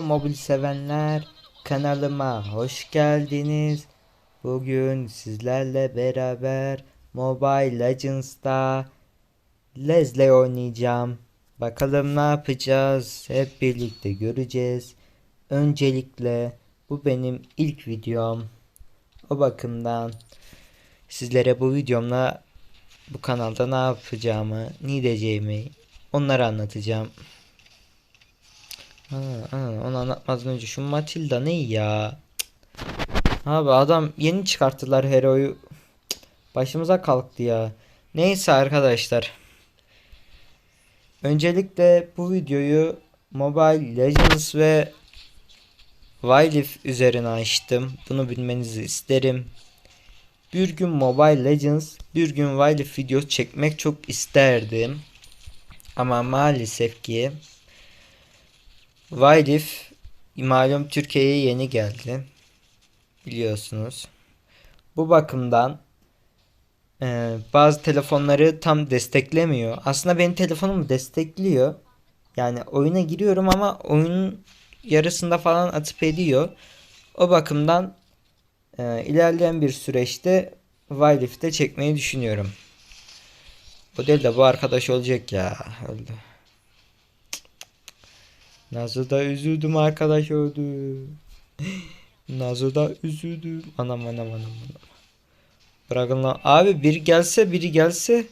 Mobil sevenler kanalıma hoş geldiniz. Bugün sizlerle beraber Mobile Legends'ta Leslie oynayacağım. Bakalım ne yapacağız? Hep birlikte göreceğiz. Öncelikle bu benim ilk videom. O bakımdan sizlere bu videomla bu kanalda ne yapacağımı, ne diyeceğimi onları anlatacağım. Ha, ha, onu anlatmadan önce şu Matilda ne ya? Cık. Abi adam yeni çıkarttılar Hero'yu. Başımıza kalktı ya. Neyse arkadaşlar. Öncelikle bu videoyu Mobile Legends ve Wildlife üzerine açtım. Bunu bilmenizi isterim. Bir gün Mobile Legends, bir gün Wildlife videosu çekmek çok isterdim. Ama maalesef ki Wildlife malum Türkiye'ye yeni geldi. Biliyorsunuz. Bu bakımdan e, bazı telefonları tam desteklemiyor. Aslında benim telefonum destekliyor. Yani oyuna giriyorum ama oyunun yarısında falan atıp ediyor. O bakımdan e, ilerleyen bir süreçte Wildlife'de çekmeyi düşünüyorum. Değil de bu arkadaş olacak ya. Öldü. Nasıl da üzüldüm arkadaş öldü. Nasıl da üzüldüm. Anam anam anam anam. Bırakın lan. Abi biri gelse biri gelse.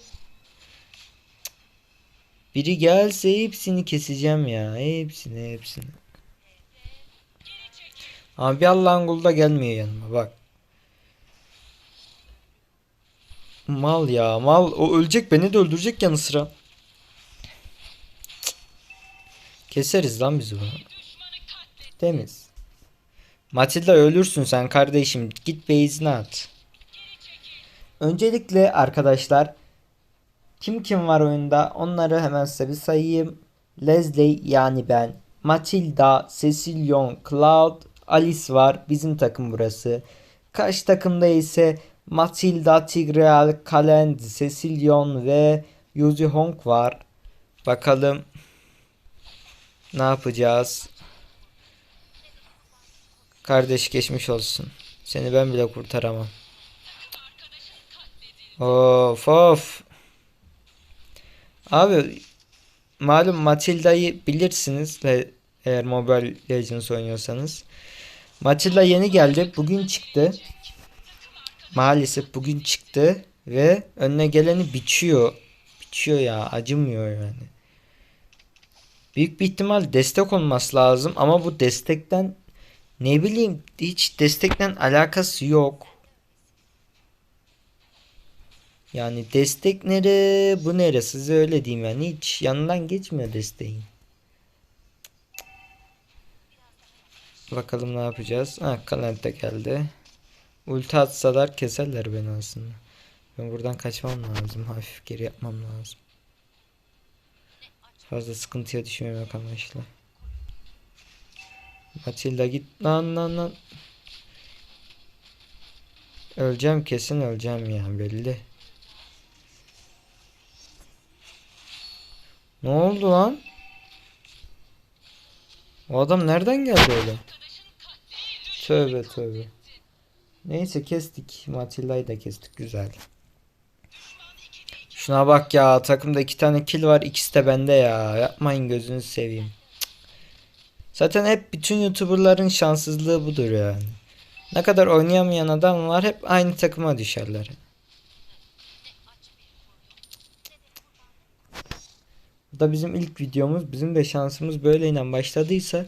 Biri gelse hepsini keseceğim ya. Hepsini hepsini. Abi Allah'ın kulu da gelmiyor yanıma bak. Mal ya mal. O ölecek beni de öldürecek yanı sıra. Keseriz lan biz bunu. Temiz. Matilda ölürsün sen kardeşim. Git base'ine at. Öncelikle arkadaşlar kim kim var oyunda onları hemen size bir sayayım. Leslie yani ben. Matilda, Cecilion, Cloud, Alice var. Bizim takım burası. Kaç takımda ise Matilda, Tigreal, Kalend, Cecilion ve Yuzi Hong var. Bakalım ne yapacağız? Kardeş geçmiş olsun. Seni ben bile kurtaramam. Of of. Abi malum Matilda'yı bilirsiniz eğer Mobile Legends oynuyorsanız. Matilda yeni geldi. Bugün çıktı. Maalesef bugün çıktı ve önüne geleni biçiyor. Biçiyor ya acımıyor yani. Büyük bir ihtimal destek olması lazım ama bu destekten ne bileyim hiç destekten alakası yok. Yani destek nere bu nere size öyle diyeyim yani hiç yanından geçmiyor desteğin. Bakalım ne yapacağız. Ha Kalente geldi. Ulti atsalar keserler beni aslında. Ben buradan kaçmam lazım. Hafif geri yapmam lazım. Fazla sıkıntıya düşmemek amaçlı. Matilda git lan lan lan. Öleceğim kesin öleceğim ya belli. Ne oldu lan? O adam nereden geldi öyle? Tövbe tövbe. Neyse kestik. Matilda'yı da kestik. Güzel. Şuna bak ya. Takımda iki tane kill var. ikisi de bende ya. Yapmayın gözünüzü seveyim. Zaten hep bütün YouTuber'ların şanssızlığı budur yani. Ne kadar oynayamayan adam var hep aynı takıma düşerler. Bu da bizim ilk videomuz. Bizim de şansımız böyleyle başladıysa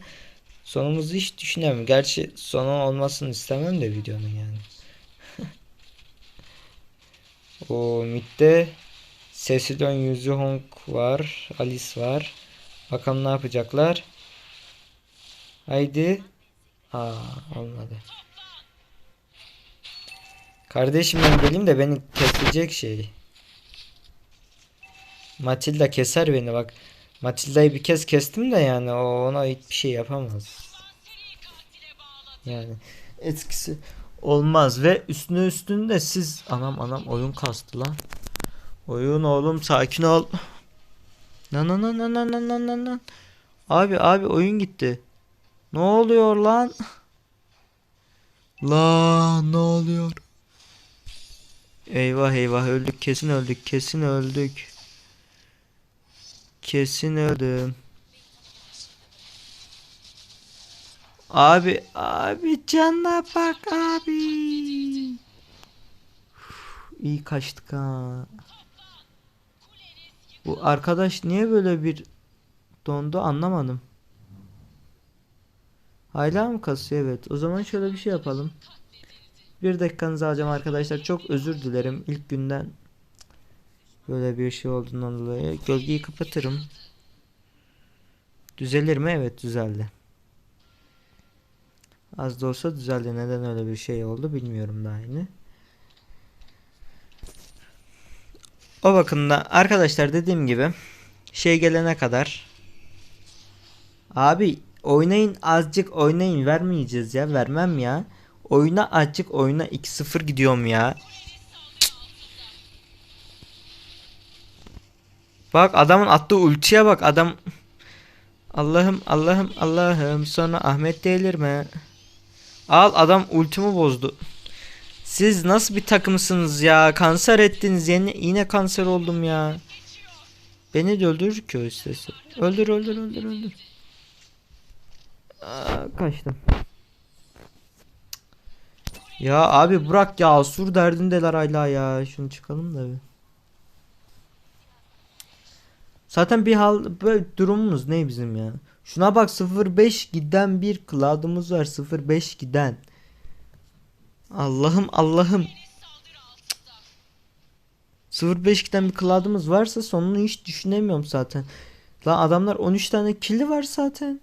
sonumuzu hiç düşünemem. Gerçi sonu olmasını istemem de videonun yani. o midde Cecilion Yuzu Hong var. Alice var. Bakalım ne yapacaklar. Haydi. Aa olmadı. Kardeşim ben geleyim de beni kesecek şey. Matilda keser beni bak. Matilda'yı bir kez kestim de yani o ona hiçbir şey yapamaz. Yani etkisi olmaz ve üstüne üstünde siz anam anam oyun kastı lan. Oyun oğlum sakin ol. Nan nan nan nan nan nan nan nan. Abi abi oyun gitti. Ne oluyor lan? Lan ne oluyor? Eyvah eyvah öldük kesin öldük kesin öldük. Kesin öldüm. Abi abi canına bak abi. Uf, İyi kaçtık ha. Bu arkadaş niye böyle bir dondu anlamadım. Hala mı kasıyor? Evet. O zaman şöyle bir şey yapalım. Bir dakikanızı alacağım arkadaşlar. Çok özür dilerim. İlk günden böyle bir şey olduğundan dolayı. Gölgeyi kapatırım. Düzelir mi? Evet düzeldi. Az da olsa düzeldi. Neden öyle bir şey oldu bilmiyorum daha yine. O bakımda arkadaşlar dediğim gibi şey gelene kadar Abi oynayın azıcık oynayın vermeyeceğiz ya vermem ya. Oyuna azıcık oyuna 2-0 gidiyorum ya. Bak adamın attığı ultiye bak adam. Allah'ım Allah'ım Allah'ım sonra Ahmet delirme. Al adam ultimi bozdu. Siz nasıl bir takımsınız ya? Kanser ettiniz. Yine, yine kanser oldum ya. Beni de öldürür ki o istese. Öldür öldür öldür öldür. Aa, kaçtım. Ya abi bırak ya sur derdindeler hala ya. Şunu çıkalım da bir. Zaten bir hal böyle durumumuz ne bizim ya? Şuna bak 05 giden bir cloud'umuz var 05 giden. Allah'ım Allah'ım. 05 giden bir cloud'umuz varsa sonunu hiç düşünemiyorum zaten. Lan adamlar 13 tane kill'i var zaten.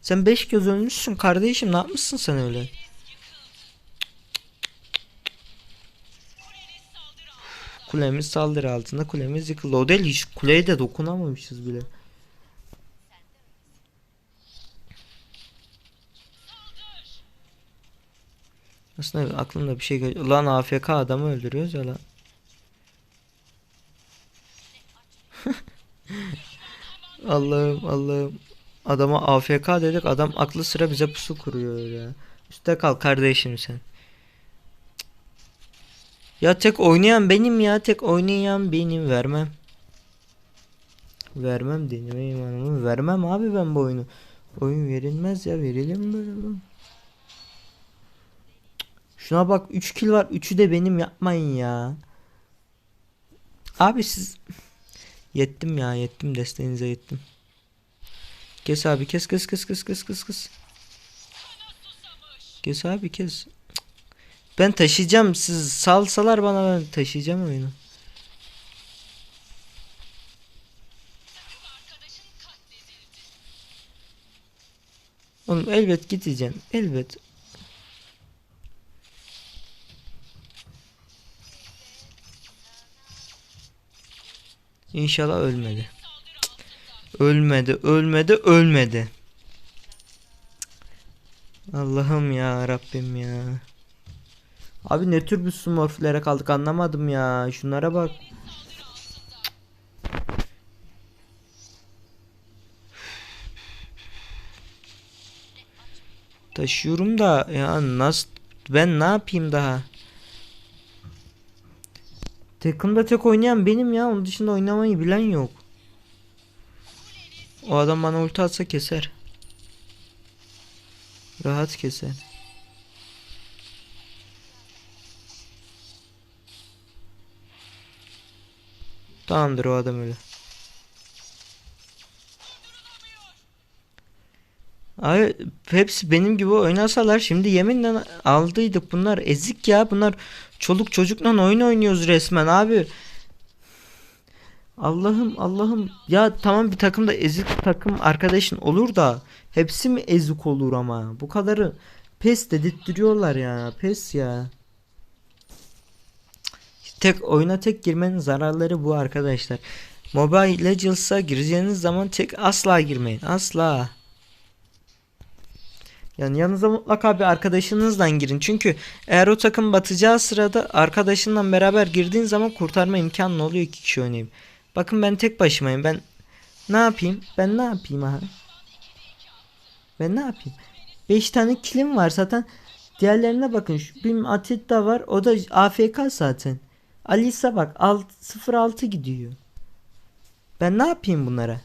Sen 5 göz ölmüşsün kardeşim ne yapmışsın sen öyle? Kulemiz saldırı altında kulemiz yıkıldı. O değil hiç kuleye de dokunamamışız bile. Aslında aklımda bir şey. Lan AFK adamı öldürüyoruz ya lan. Allah'ım Allah'ım. Adama AFK dedik adam aklı sıra bize pusu kuruyor ya. Üste kal kardeşim sen. Ya tek oynayan benim ya tek oynayan benim vermem. Vermem denime imanımı vermem abi ben bu oyunu. Oyun verilmez ya verelim böyle. Şuna bak 3 kill var 3'ü de benim yapmayın ya. Abi siz yettim ya yettim desteğinize yettim. Kes abi kes kes kes kes kes kes kes. Kes abi kes. Ben taşıyacağım. Siz salsalar bana ben taşıyacağım oyunu. Oğlum elbet gideceğim. Elbet. İnşallah ölmedi. Cık. Ölmedi, ölmedi, ölmedi. Allah'ım ya Rabbim ya. Abi ne tür bir smurflere kaldık anlamadım ya. Şunlara bak. Taşıyorum da ya nasıl ben ne yapayım daha? Takımda tek oynayan benim ya. Onun dışında oynamayı bilen yok. O adam bana ulti atsa keser. Rahat keser. Tamamdır o adam öyle. Abi hepsi benim gibi oynasalar şimdi yeminle aldıydık bunlar ezik ya bunlar çoluk çocukla oyun oynuyoruz resmen abi. Allah'ım Allah'ım ya tamam bir takımda ezik takım arkadaşın olur da hepsi mi ezik olur ama bu kadarı pes dedirtiyorlar ya pes ya. Tek oyuna tek girmenin zararları bu arkadaşlar. Mobile Legends'a gireceğiniz zaman tek asla girmeyin. Asla. Yani yanınıza mutlaka bir arkadaşınızla girin. Çünkü eğer o takım batacağı sırada arkadaşınla beraber girdiğin zaman kurtarma imkanı oluyor iki kişi oynayıp. Bakın ben tek başımayım. Ben ne yapayım? Ben ne yapayım aha? Ben ne yapayım? 5 tane kilim var zaten. Diğerlerine bakın. Şu bir Atit var. O da AFK zaten. Alisa bak. alt 0-6 gidiyor. Ben ne yapayım bunlara?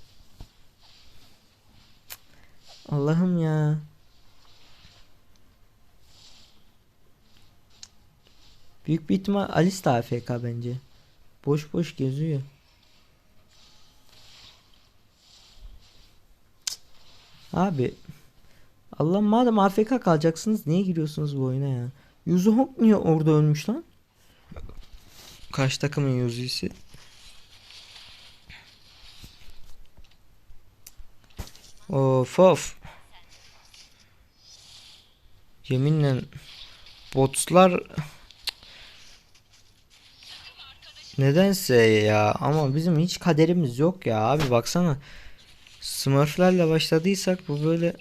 Allah'ım ya. Büyük bir ihtimal Alice de AFK bence. Boş boş geziyor. Abi. Allah madem AFK kalacaksınız niye giriyorsunuz bu oyuna ya? Yuzuhok niye orada ölmüş lan? Kaç takımın Yuzu'su? Of of. Yeminle botlar Nedense ya ama bizim hiç kaderimiz yok ya abi baksana. Smurflerle başladıysak bu böyle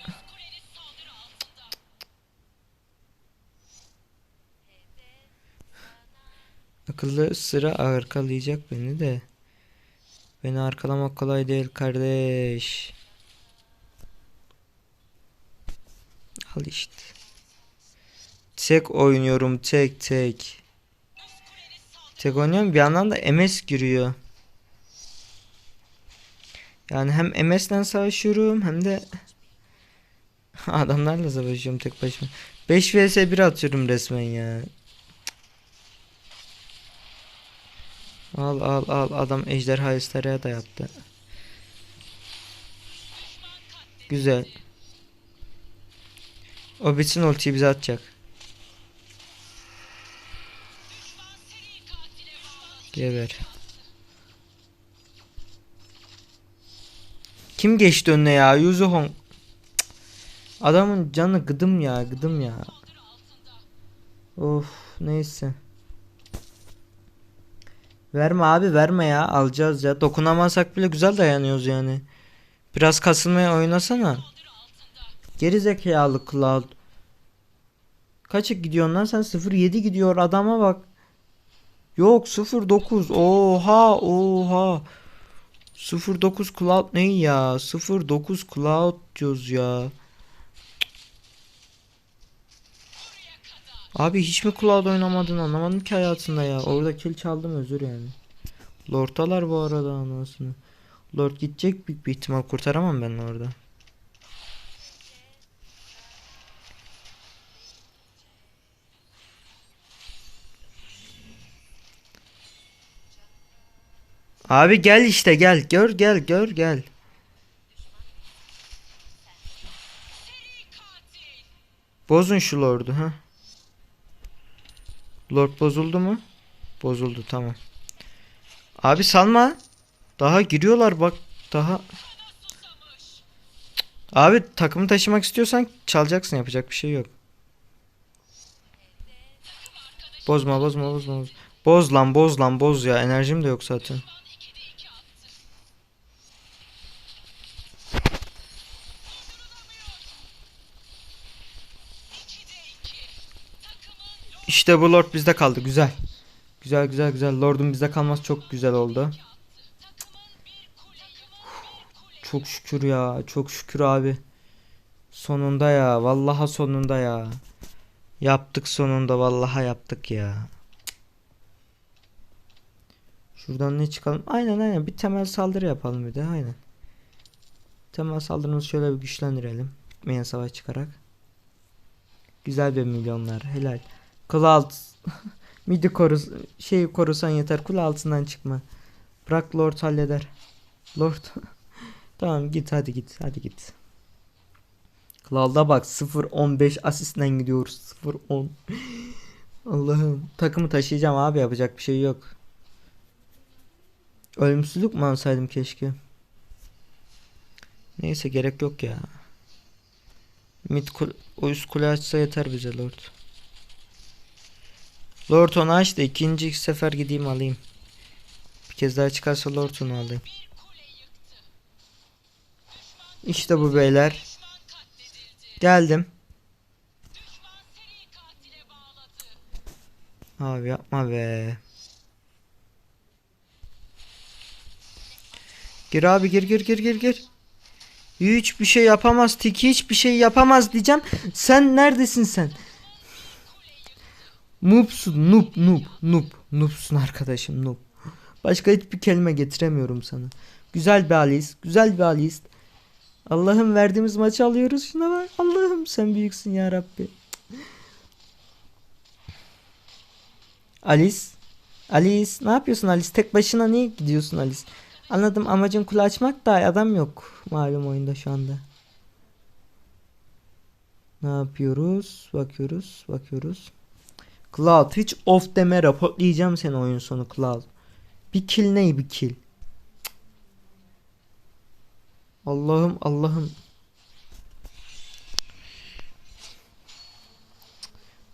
Akıllı sıra arkalayacak beni de. Beni arkalamak kolay değil kardeş. Al işte. Tek oynuyorum tek tek Tek oynuyorum bir yandan da MS giriyor. Yani hem MS'den savaşıyorum hem de adamlarla savaşıyorum tek başıma. 5 vs 1 atıyorum resmen ya. Al al al adam ejderha istaraya da yaptı. Güzel. O bitsin ultiyi bize atacak. Geber. Kim geçti önüne ya? Yuzuhong. Cık. Adamın canı gıdım ya, gıdım ya. Of, neyse. Verme abi, verme ya. Alacağız ya. Dokunamazsak bile güzel dayanıyoruz yani. Biraz kasılmaya oynasana. Geri zekalı Cloud. Kaça gidiyorsun lan sen? 0.7 gidiyor adama bak. Yok 09. Oha oha. 09 Cloud ne ya? 09 Cloud diyoruz ya. Abi hiç mi Cloud oynamadın anlamadım ki hayatında ya. Orada kill çaldım özür yani. Lord'talar bu arada anasını. Lord gidecek büyük bir ihtimal kurtaramam ben orada. Abi gel işte gel. Gör gel gör gel. Bozun şu lordu ha. Lord bozuldu mu? Bozuldu tamam. Abi salma. Daha giriyorlar bak. Daha. Abi takımı taşımak istiyorsan çalacaksın yapacak bir şey yok. Bozma bozma bozma. Boz lan boz lan boz ya enerjim de yok zaten. İşte bu lord bizde kaldı güzel. Güzel güzel güzel lordun bizde kalması çok güzel oldu. Çok şükür ya çok şükür abi. Sonunda ya vallaha sonunda ya. Yaptık sonunda vallaha yaptık ya. Şuradan ne çıkalım? Aynen aynen bir temel saldırı yapalım bir de aynen. Temel saldırımızı şöyle bir güçlendirelim. Bitmeyen savaş çıkarak. Güzel bir milyonlar helal. Kule alt. Midi korus şey korusan yeter. Kule altından çıkma. Bırak Lord halleder. Lord. tamam git hadi git. Hadi git. Klal'da bak 0-15 asistten gidiyoruz. 0-10. Allah'ım. Takımı taşıyacağım abi yapacak bir şey yok. Ölümsüzlük mü alsaydım keşke. Neyse gerek yok ya. Mid kul üst kule açsa yeter bize Lord. Lord onu aç da ikinci sefer gideyim alayım. Bir kez daha çıkarsa Lord onu alayım. İşte bu beyler. Geldim. Abi yapma be. Gir abi gir gir gir gir gir. Hiçbir şey yapamaz. Tiki hiçbir şey yapamaz diyeceğim. Sen neredesin sen? Noobsun. Noob. Noob. Noob. Noobsun arkadaşım. Noob. Başka hiçbir kelime getiremiyorum sana. Güzel bir Alice. Güzel bir Alice. Allah'ım verdiğimiz maçı alıyoruz. Şuna bak. Allah'ım sen büyüksün ya Rabbi. Alice. Alice. Ne yapıyorsun Alice? Tek başına niye gidiyorsun Alice? Anladım amacın kule açmak da adam yok. Malum oyunda şu anda. Ne yapıyoruz? Bakıyoruz. Bakıyoruz. Cloud hiç off deme raporlayacağım seni oyun sonu Cloud. Bir kill ney bir kill? Allah'ım Allah'ım.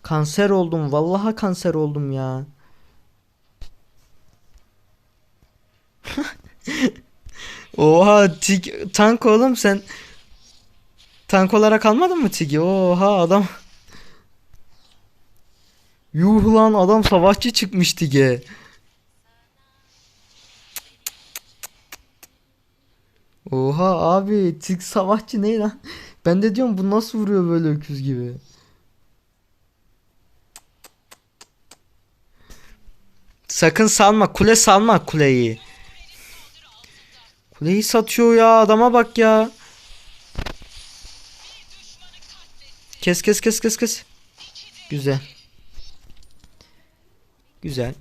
Kanser oldum. Vallahi kanser oldum ya. Oha Tig tank oğlum sen tank olarak almadın mı Tig'i? Oha adam Yuh lan adam savaşçı çıkmış Tig'e. Oha abi Tig savaşçı ne lan? Ben de diyorum bu nasıl vuruyor böyle öküz gibi. Sakın salma kule salma kuleyi. Kuleyi satıyor ya adama bak ya. Kes kes kes kes kes. Güzel. Güzel.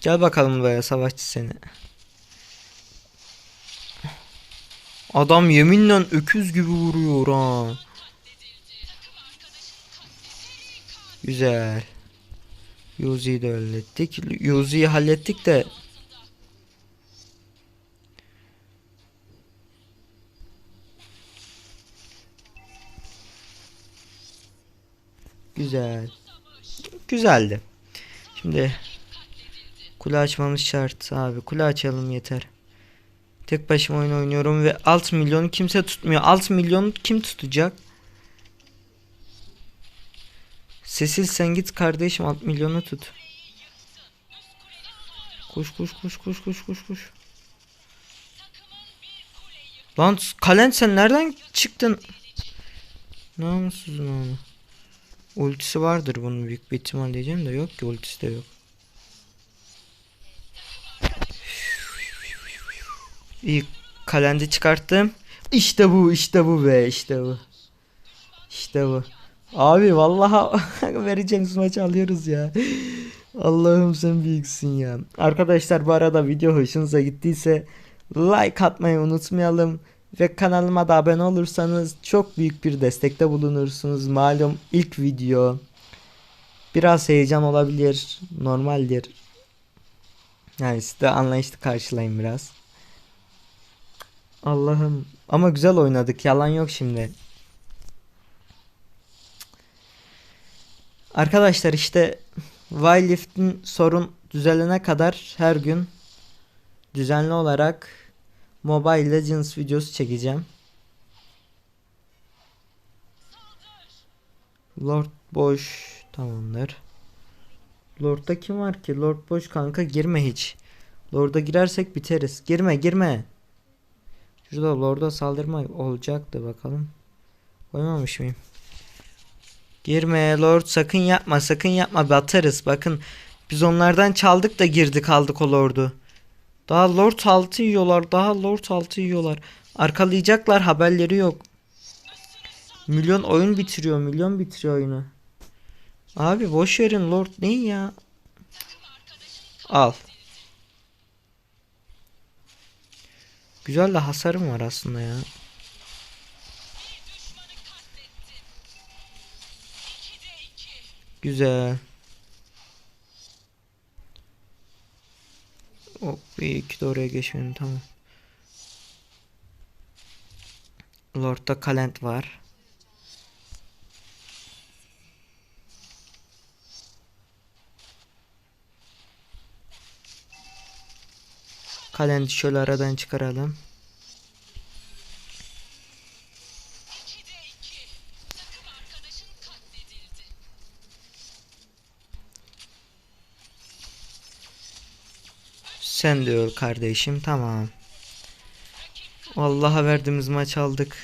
Gel bakalım buraya savaşçı seni. Adam yeminle öküz gibi vuruyor ha. Güzel. Yuzi'yi de hallettik. Yuzi'yi hallettik de Güzel. Güzeldi. Şimdi kule açmamız şart abi. Kule açalım yeter. Tek başıma oyun oynuyorum ve 6 milyon kimse tutmuyor. 6 milyon kim tutacak? Sesil sen git kardeşim 6 milyonu tut. Koş koş koş koş koş koş koş. Lan Kalent sen nereden çıktın? Namussuzun onu. Ultisi vardır bunun büyük bir ihtimal diyeceğim de yok ki ultisi de yok. İyi kalendi çıkarttım. İşte bu işte bu be işte bu. İşte bu. Abi vallahi vereceğimiz maçı alıyoruz ya. Allah'ım sen büyüksün ya. Arkadaşlar bu arada video hoşunuza gittiyse like atmayı unutmayalım. Ve kanalıma da abone olursanız çok büyük bir destekte bulunursunuz. Malum ilk video. Biraz heyecan olabilir. Normaldir. Yani siz de anlayışlı karşılayın biraz. Allah'ım. Ama güzel oynadık. Yalan yok şimdi. Arkadaşlar işte Wildlift'in sorun düzelene kadar her gün düzenli olarak Mobile Legends videosu çekeceğim. Lord boş tamamdır. Lord'da kim var ki? Lord boş kanka girme hiç. Lord'a girersek biteriz. Girme girme. Şurada Lord'a saldırma olacaktı bakalım. Koymamış mıyım? Girme Lord sakın yapma sakın yapma batarız. Bakın biz onlardan çaldık da girdik aldık o Lord'u. Daha Lord altı yiyorlar. Daha Lord altı yiyorlar. Arkalayacaklar haberleri yok. Milyon oyun bitiriyor. Milyon bitiriyor oyunu. Abi boş verin Lord ne ya? Al. Güzel de hasarım var aslında ya. Güzel. O bir iki de oraya geçmedim tamam. Lord'da Kalent var. Kalent'i şöyle aradan çıkaralım. Sen diyor kardeşim tamam. Allah'a verdiğimiz maç aldık.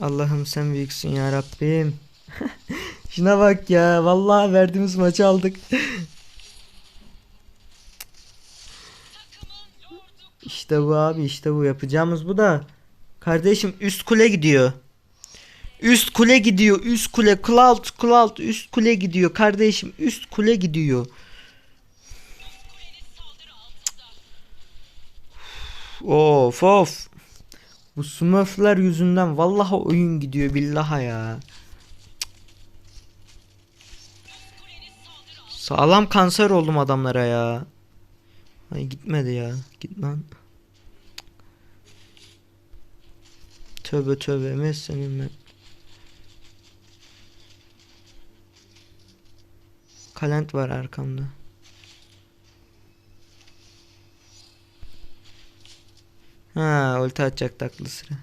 Allah'ım sen büyüksün ya Rabbim. Şuna bak ya. Vallahi verdiğimiz maçı aldık. İşte bu abi işte bu yapacağımız bu da. Kardeşim üst kule gidiyor. Üst kule gidiyor. Üst kule. Cloud Cloud üst kule gidiyor. Kardeşim üst kule gidiyor. Of of. Bu smurfler yüzünden vallahi oyun gidiyor billaha ya. Sağlam kanser oldum adamlara ya. Ay gitmedi ya. Git lan. Tövbe tövbe mesela ben. Kalent var arkamda. Ha, ulti atacak aklı sıra.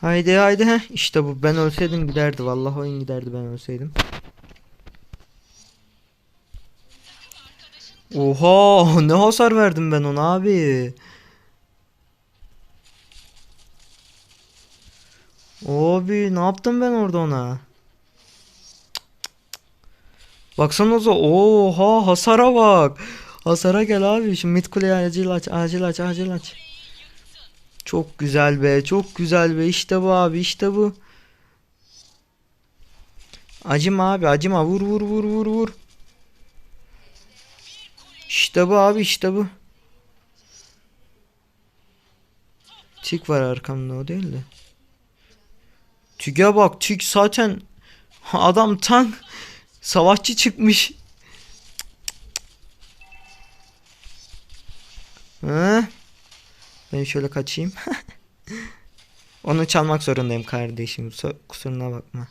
Haydi haydi heh. İşte bu ben ölseydim giderdi vallahi oyun giderdi ben ölseydim. Oha ne hasar verdim ben ona abi. Abi ne yaptım ben orada ona? Baksanıza oha hasara bak. Hasara gel abi. Şu mid kuleyi acil aç acil aç acil aç. Çok güzel be çok güzel be işte bu abi işte bu. Acıma abi acıma vur vur vur vur vur. İşte bu abi işte bu. Tik var arkamda o değil de. Tüge bak tük zaten adam tank savaşçı çıkmış. Hı? Ben şöyle kaçayım. Onu çalmak zorundayım kardeşim. Kusuruna bakma.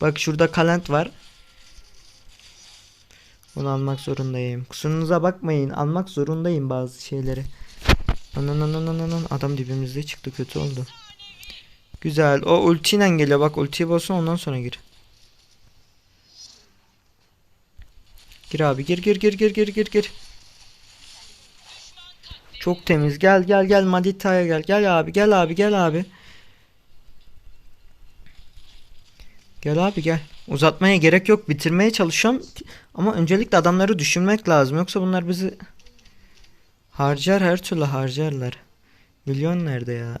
Bak şurada kalent var. Onu almak zorundayım. Kusurunuza bakmayın. Almak zorundayım bazı şeyleri. Anan anan anan. Adam dibimizde çıktı. Kötü oldu. Güzel. O ultiyle geliyor. Bak ultiyi basın ondan sonra gir. Gir abi. Gir gir gir gir gir gir gir. Çok temiz. Gel gel gel Madita'ya gel. Gel abi gel abi gel abi. Gel abi gel. Uzatmaya gerek yok. Bitirmeye çalışıyorum. Ama öncelikle adamları düşünmek lazım. Yoksa bunlar bizi harcar her türlü harcarlar. Milyon nerede ya?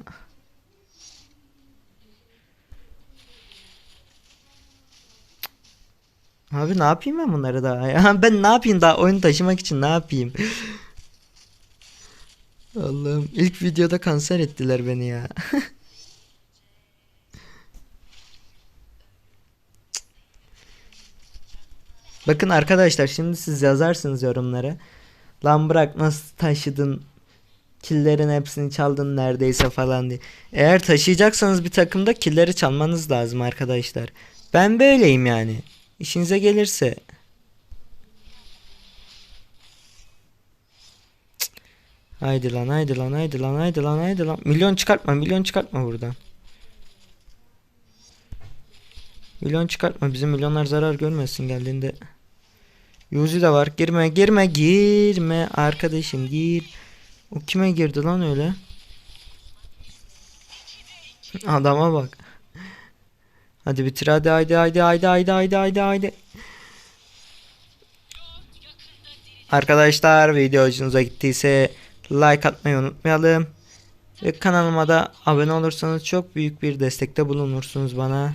Abi ne yapayım ben bunları daha ya? Ben ne yapayım daha oyun taşımak için ne yapayım? Allah'ım ilk videoda kanser ettiler beni ya. Bakın arkadaşlar şimdi siz yazarsınız yorumlara. Lan bırak nasıl taşıdın killerin hepsini çaldın neredeyse falan diye. Eğer taşıyacaksanız bir takımda killeri çalmanız lazım arkadaşlar. Ben böyleyim yani. İşinize gelirse. Cık. Haydi lan haydi lan haydi lan haydi lan haydi lan. Milyon çıkartma milyon çıkartma buradan. Milyon çıkartma bizim milyonlar zarar görmesin geldiğinde. Yuzi de var. Girme girme girme arkadaşım gir. O kime girdi lan öyle? Adama bak. Hadi bitir hadi haydi haydi haydi haydi haydi haydi haydi. Arkadaşlar video hoşunuza gittiyse like atmayı unutmayalım. Ve kanalıma da abone olursanız çok büyük bir destekte bulunursunuz bana.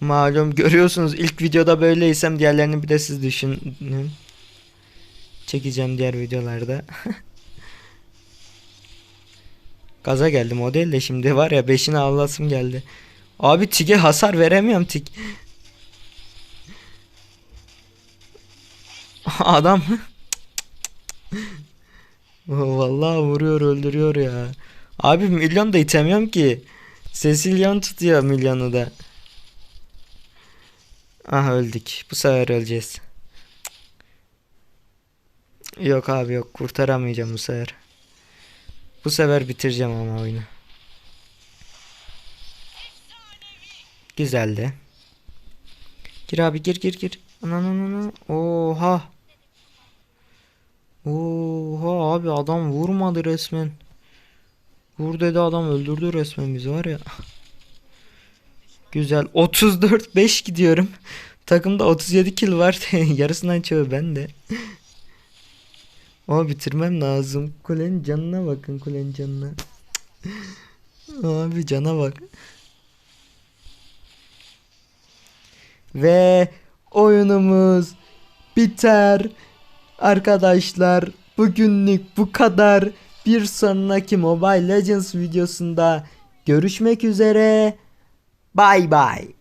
Malum görüyorsunuz ilk videoda böyleysem diğerlerini bir de siz düşünün. Çekeceğim diğer videolarda. Gaza geldim o değil de şimdi var ya 5'ini avlasım geldi. Abi Tig'e hasar veremiyorum Tig. Adam Vallahi vuruyor öldürüyor ya. Abi milyon da itemiyorum ki. Cecilion tutuyor milyonu da. Aha öldük. Bu sefer öleceğiz. Yok abi yok kurtaramayacağım bu sefer. Bu sefer bitireceğim ama oyunu. Güzeldi. Gir abi gir gir gir. Anan anan. Oha. Oha abi adam vurmadı resmen. Vur dedi adam öldürdü resmen bizi var ya. Güzel. 34 5 gidiyorum. Takımda 37 kill var. Yarısından çoğu bende. Ama bitirmem lazım. Kulenin canına bakın kulenin canına. Abi cana bak. Ve oyunumuz biter. Arkadaşlar bugünlük bu kadar. Bir sonraki Mobile Legends videosunda görüşmek üzere. Bye bye.